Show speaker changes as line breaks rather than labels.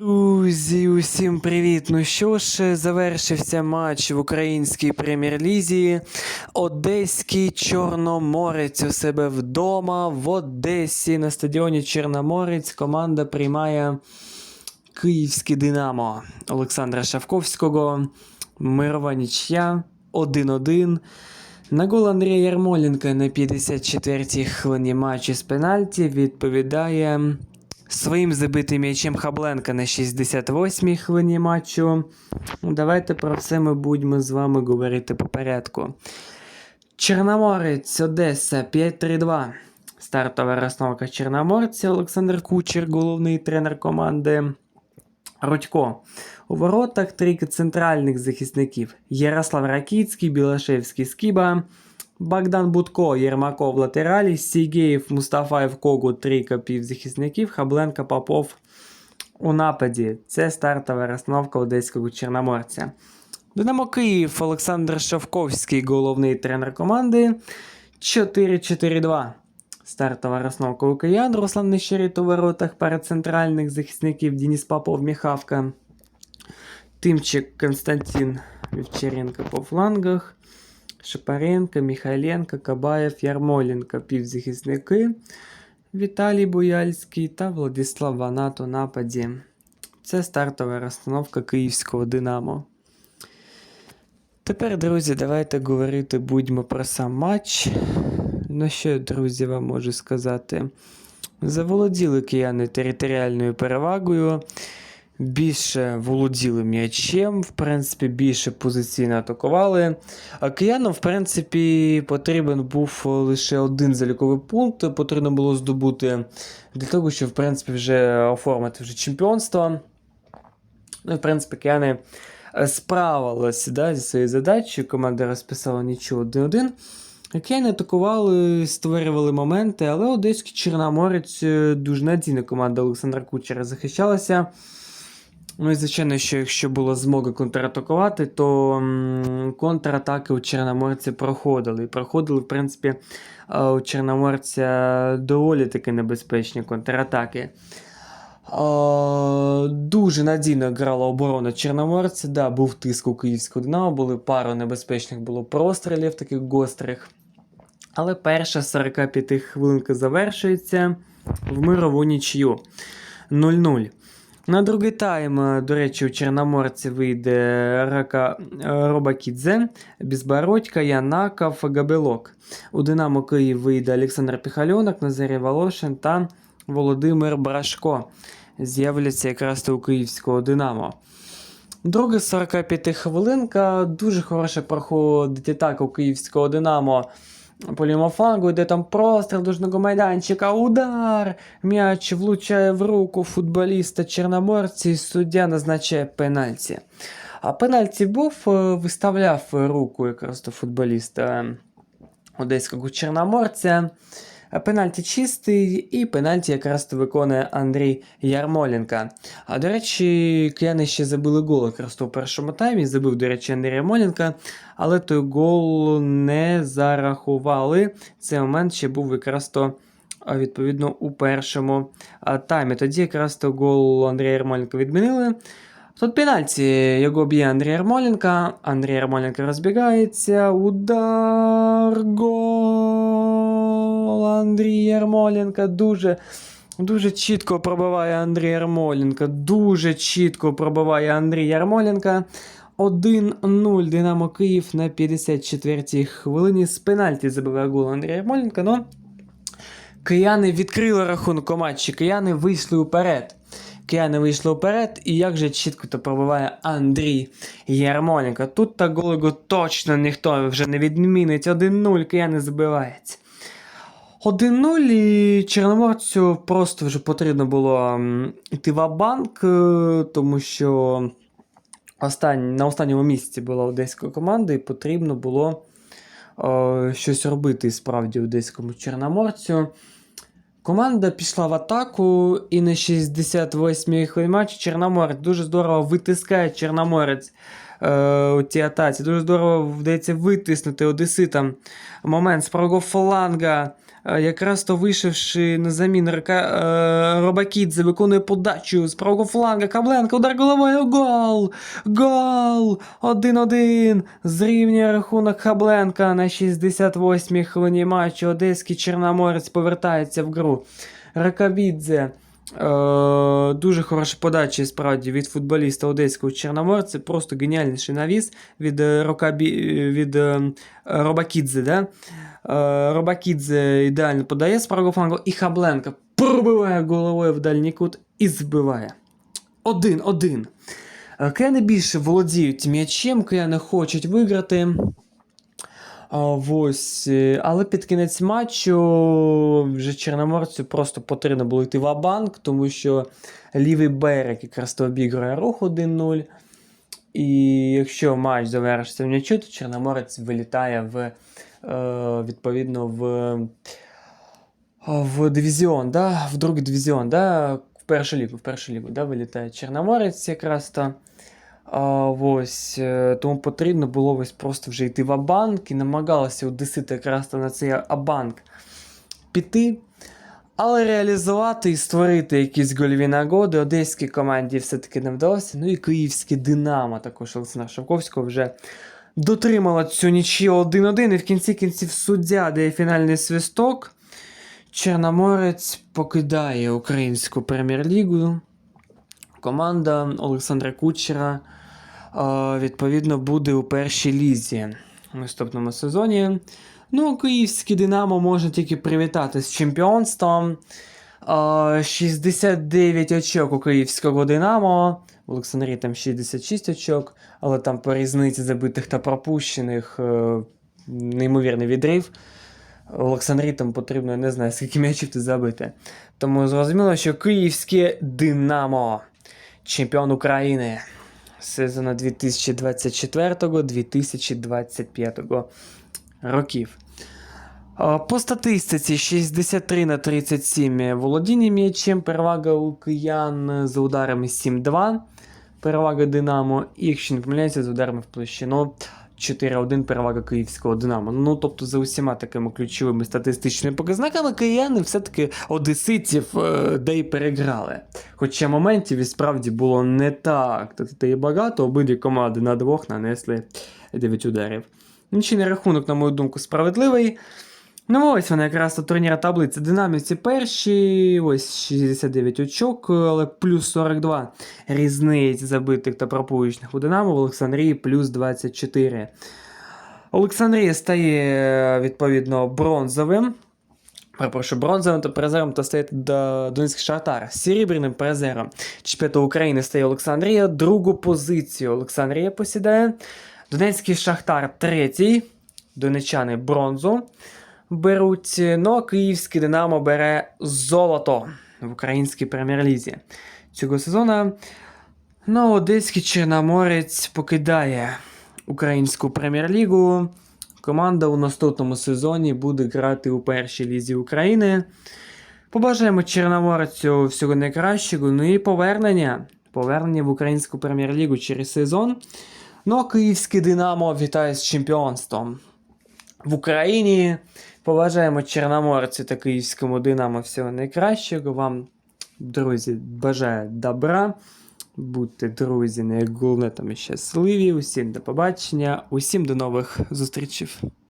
Друзі, усім привіт! Ну що ж, завершився матч в українській прем'єр-лізі. Одеський Чорноморець у себе вдома. В Одесі на стадіоні Чорноморець команда приймає Київське Динамо Олександра Шавковського. Мирова нічия 1-1. На гол Андрія Ярмоленка на 54-й хвилині матчу з пенальті відповідає своїм забитим м'ячем Хабленка на 68-й хвилині матчу. Ну, Давайте про все ми будемо з вами говорити по порядку. Чорноморець Одеса 5-3-2. Стартова розстановка Чорноморця Олександр Кучер, головний тренер команди. Рудько. У воротах трійка центральних захисників: Ярослав Ракіцький, Білашевський Скіба, Богдан Будко, Єрмаков в латералі, Сігєєв, Мустафаєв Когут, трійка півзахисників, Хабленко Попов у нападі. Це стартова розстановка одеського чорноморця. Динамо Київ, Олександр Шавковський, головний тренер команди. 4-4-2. Стартова розстановка у киян. Руслан Нещерит у воротах перед центральних захисників Денис Попов Міхавка. Тимчик Константин Вівчаренко по флангах. Шапаренко, Михайленко, Кабаєв, Ярмоленко, півзахисники. Віталій Бояльський та Владислав Ванат у нападі. Це стартова розстановка київського Динамо. Тепер, друзі, давайте говорити будьмо про сам матч. Ну що, друзі, вам можу сказати? Заволоділи кияни територіальною перевагою, більше володіли м'ячем, в принципі, більше позиційно атакували. А киянам, в принципі, потрібен був лише один заліковий пункт, потрібно було здобути для того, щоб в принципі, вже оформити вже чемпіонство. Ну, в принципі, кияни е, справилися да, зі своєю задачею. Команда розписала нічого 1-1. Кияни атакували, створювали моменти, але Одеський Чорноморець е, дуже надійна команда Олександра Кучера захищалася. Ну і звичайно, що якщо була змога контратакувати, то контратаки у Чорноморця проходили. І проходили, в принципі, е, у Чорноморця доволі таки небезпечні контратаки. Е, Дуже надійно грала оборона Чорноморця. Да, був тиск у київського Динамо, були пару небезпечних було прострілів, таких гострих. Але перша 45 хвилинка завершується в мирову нічию 0-0. На другий тайм, е, до речі, у Чорноморці вийде Рака е, Робакідзе, Безбородька, Янаков, Габелок. У Динамо Київ вийде Олександр Піхальонок, Назарій Волошин та Володимир Брашко. З'являться якраз у київського Динамо. Друга 45 хвилинка. Дуже хороше проходить атака у київського Динамо. По лівому флангу йде там простріл дужного майданчика, удар! М'яч влучає в руку футболіста Чорноморці, і суддя назначає пенальті. А пенальті був, е, виставляв руку якраз до футболіста одеського Чорноморця. Пенальті чистий, і пенальті якраз виконує Андрій Ярмоленко. А до речі, кияни ще забили гол якраз то у першому таймі. Забив, до речі, Андрій Ярмоленко, але той гол не зарахували. Цей момент ще був якраз то. Відповідно, у першому таймі. Тоді якраз то гол Андрія Ярмоленка відмінили. Тут пенальті його б'є Андрій Ярмоленко. Андрій Ярмоленко розбігається. Удар. Гол. Андрій Ярмоленко дуже. Дуже чітко пробиває Андрій Ярмоленко. Дуже чітко пробиває Андрій Ярмоленко. 1-0 Динамо Київ на 54-й хвилині. З пенальті забиває гол Андрій Ярмоленко. Но кияни відкрили рахунок у матчі. Кияни вийшли вперед. Кияни вийшли вперед, і як же чітко то пробиває Андрій Ярмоленко. Тут та голого точно ніхто вже не відмінить. 1-0 кияни забивають. 1-0 і Чорноморцю просто вже потрібно було йти в банк, тому що остань, на останньому місці була одеська команда, і потрібно було е, щось робити справді одеському Чорноморцю. Команда пішла в атаку, і на 68-й хвилі матчу Чорноморець дуже здорово витискає Чорноморець е, у цій атаці. Дуже здорово вдається витиснути Одеситам. Момент з правого фланга. Е, Якраз то вийшовши на заміну е, Робакідзе, виконує подачу з правого фланга. Кабленко, удар головою. Гол! Гол! 1-1. Зрівнює рахунок Хабленка на 68-й хвилині матчу. Одеський Чорноморець повертається в гру. Ракабідзе. Е, дуже хороша подача справді від футболіста одеського Чорноморця. Просто геніальніший навіс від, е, Рокабі, від е, Робакідзе. Да? Робакідзе ідеально подає з правого флангу, і Хабленко пробиває головою в дальній кут і збиває. Один-один. Кияни більше володіють м'ячем, кияни хочуть виграти. Ось, е, але під кінець матчу вже Чорноморцю просто потрібно було йти в банк тому що лівий берег якраз то обігрує рух 1-0. І якщо матч завершиться в нічю, то Чорноморець вилітає в, е, відповідно в, в дивізіон, да? в другий дивізіон, да? в першу лігу, в першу лігу да? вилітає Чорноморець якраз то. А, ось, е, тому потрібно було ось просто вже йти в Абанк і намагалися Одесити якраз на цей Абанк піти. Але реалізувати і створити якісь гольові нагоди одеській команді все-таки не вдалося. Ну і київське Динамо, також Олександра Шовковського вже дотримала цю нічию 1-1. І в кінці кінців суддя дає фінальний свисток. Чорноморець покидає українську прем'єр-лігу. Команда Олександра Кучера відповідно буде у першій лізі в наступному сезоні. Ну, київське Динамо може тільки привітати з чемпіонством. Е, 69 очок у київського Динамо. В Олександрії там 66 очок, але там по різниці забитих та пропущених е, неймовірний відрив. В Олександрії там потрібно, не знаю, скільки м'ячів ти забити. Тому зрозуміло, що київське Динамо чемпіон України сезону 2024-2025 років. По статистиці 63 на 37 володіння м'ячем, перевага у киян за ударами 7-2, перевага Динамо, і якщо не помиляється, з ударами в площину 4-1 перевага київського Динамо. Ну, тобто, за усіма такими ключовими статистичними показниками, кияни все-таки одеситів е, де й переграли. Хоча моментів і справді було не так. Та і багато, обидві команди на двох нанесли 9 ударів. Нічийний рахунок, на мою думку, справедливий. Ну, ось вона якраз то турніра таблиці. Динаміці перші, ось 69 очок, але плюс 42 різниць забитих та пропущених у Динамо, в Олександрії плюс 24. Олександрія стає відповідно бронзовим. Перепрошую, бронзовим та призером та стає Донецький Шахтар. Серебряним призером чемпіонату України стає Олександрія. Другу позицію Олександрія посідає. Донецький Шахтар третій. Донечани бронзу беруть. Ну а київське Динамо бере золото в українській прем'єр-лізі. Цього сезону ну, Одеський Чорноморець покидає українську прем'єр-лігу. Команда у наступному сезоні буде грати у першій лізі України. Побажаємо Чорноморцю всього найкращого. Ну і повернення. Повернення в українську прем'єр-лігу через сезон. Ну а київське Динамо вітає з чемпіонством в Україні. Поважаємо Чорноморцю та київському Динамо всього найкращого. Вам, друзі, бажаю добра. Будьте друзі, не гулнетами щасливі. Усім до побачення, усім до нових зустрічей.